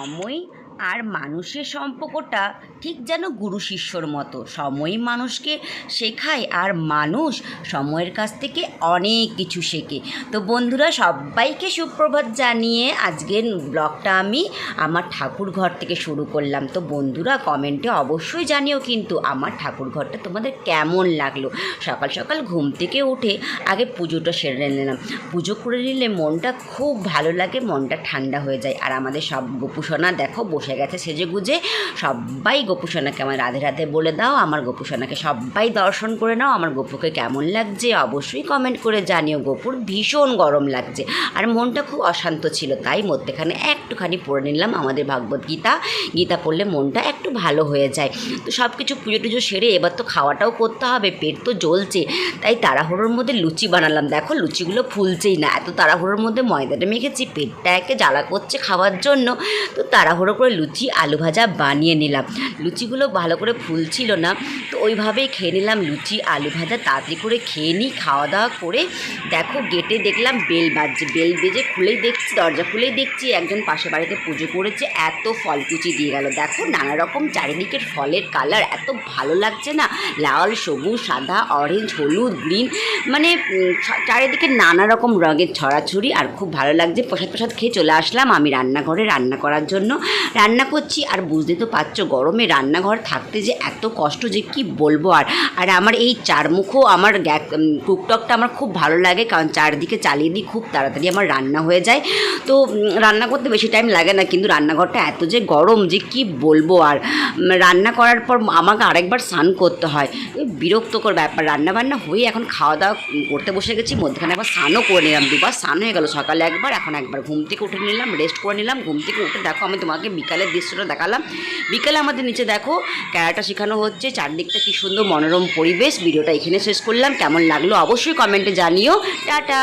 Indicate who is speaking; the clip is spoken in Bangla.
Speaker 1: সময় আর মানুষের সম্পর্কটা ঠিক যেন গুরু শিষ্যর মতো। সময় মানুষকে শেখায় আর মানুষ সময়ের কাছ থেকে অনেক কিছু শেখে। তো বন্ধুরা, সবাইকে সুপ্রভাত জানিয়ে আজকের ব্লগটা আমি আমার ঠাকুর ঘর থেকে শুরু করলাম। তো বন্ধুরা, কমেন্টে অবশ্যই জানিও কিন্তু আমার ঠাকুর ঘরটা তোমাদের কেমন লাগল। সকাল সকাল ঘুম থেকে উঠে আগে পুজোটা সেরে নিলাম। পুজো করে নিলে মনটা খুব ভালো লাগে, মনটা ঠান্ডা হয়ে যায়। আর আমাদের সব গোপুসোনা দেখো, বসে গেছে সেজে গুজে। সবাই গোপুসোনাকে আমার রাধে রাধে বলে দাও, আমার গোপুসোনাকে সবাই দর্শন করে নাও, আমার গোপুকে কেমন লাগছে অবশ্যই কমেন্ট করে জানিও। গোপুর ভীষণ গরম লাগছে আর মনটা খুব অশান্ত ছিল, তাই মধ্যেখানে একটুখানি পড়ে নিলাম আমাদের ভাগবত গীতা। গীতা পড়লে মনটা একটু ভালো হয়ে যায়। তো সব কিছু পুজো টুজো সেরে এবার তো খাওয়াটাও করতে হবে, পেট তো জ্বলছে। তাই তাড়াহুড়োর মধ্যে লুচি বানালাম। দেখো লুচিগুলো ফুলছেই না, এত তাড়াহুড়োর মধ্যে ময়দাটা মেখেছি, পেটটা একে জ্বালা করছে খাওয়ার জন্য। তো তাড়াহুড়ো করে লুচি, আলু ভাজা বানিয়ে নিলাম। লুচিগুলো ভালো করে ফুলছিল না, তো ওইভাবেই খেয়ে নিলাম লুচি, আলু ভাজা, তাড়াতাড়ি করে খেয়ে নিই, খাওয়া দাওয়া করে দেখো গেটে দেখলাম বেল বাজছে। বেল বেজে খুলেই দেখছি, দরজা খুলেই দেখছি, একজন পাশে বাড়িতে পুজো করেছে, এত ফল কুচি দিয়ে গেল। দেখো নানা রকম চারিদিকের ফলের কালার, এত ভালো লাগছে না? লাল, সবুজ, সাদা অরেঞ্জ হলুদ গ্রিন মানে চারিদিকে নানা রকম রঙের ছড়াছড়ি, আর খুব ভালো লাগছে। প্রসাদ প্রসাদ খেয়ে চলে আসলাম আমি রান্নাঘরে রান্না করার জন্য। রান্না করছি। আর বুঝতে তো পারছ, গরমে রান্নাঘর থাকতে যে এত কষ্ট যে কি বলব আর। আর আমার এই চারমুখো, আমার গ্যাস কুকটকটা আমার খুব ভালো লাগে, কারণ চারদিকে চালিয়ে দিই, খুব তাড়াতাড়ি আমার রান্না হয়ে যায়। তো রান্না করতে বেশি টাইম লাগে না, কিন্তু রান্নাঘরটা এত যে গরম যে কি বলব আর। রান্না করার পর আমাকে আরেকবার স্নান করতে হয়। বিরক্তকর ব্যাপার রান্না বান্না হয়ে এখন খাওয়া দাওয়া করতে বসে গেছি, মধ্যখানে একবার স্নানও করে নিলাম, দুবার স্নান হয়ে গেল সকালে একবার, এখন একবার ঘুম থেকে উঠে নিলাম রেস্ট করে নিলাম, ঘুম থেকে উঠে দেখো আমি তোমাকে বিকালের দৃশ্যটা দেখালাম। বিকালে আমাদের নিচে দেখো, ক্যারাটা শেখানো হচ্ছে, চারদিকটা কি সুন্দর মনোরম পরিবেশ। ভিডিওটা এখানে শেষ করলাম। কেমন লাগল অবশ্যই কমেন্টে জানিও। টাটা!